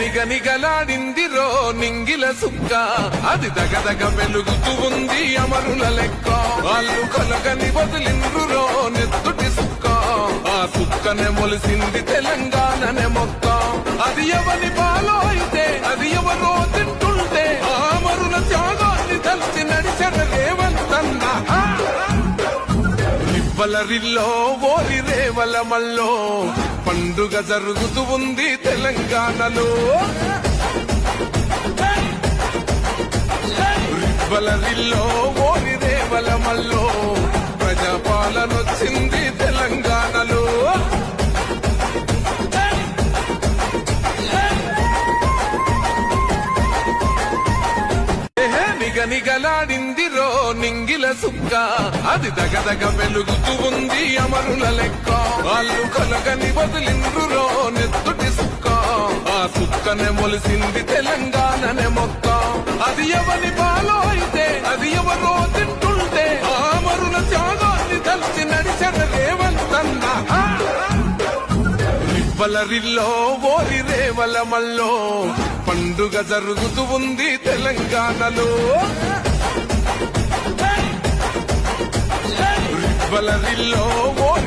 నిగనిగలాడిందిరో నింగిల సుక్క. అది దగదగ వెలుగుతూ ఉంది అమరుల లెక్క. వాళ్ళు కలగని వదిలిండ్రురో నెత్తుటి సుక్క. ఆ సుక్కనే మొలిసింది తెలంగాణనే మొక్క. రివ్వలరిల్లో ఓరి రేవల మల్లో పండుగ జరుగుతూ ఉంది తెలంగాణలో. రివ్వలరిల్లో నిగనిగలాడిందిరో నింగిల సుక్క. అది దగదగ వెలుగుతూ ఉంది అమరుల లెక్క. వాళ్ళు కలగని వదిలిండ్రురో నెత్తుటి సుక్క. ఆ సుక్కనే మొలిసింది తెలంగాణనే మొక్క. బలరిల్లో ఓరి రేవల మల్లో పండుగ జరుగుతూ ఉంది తెలంగాణలో. బలరిల్లో ఓరి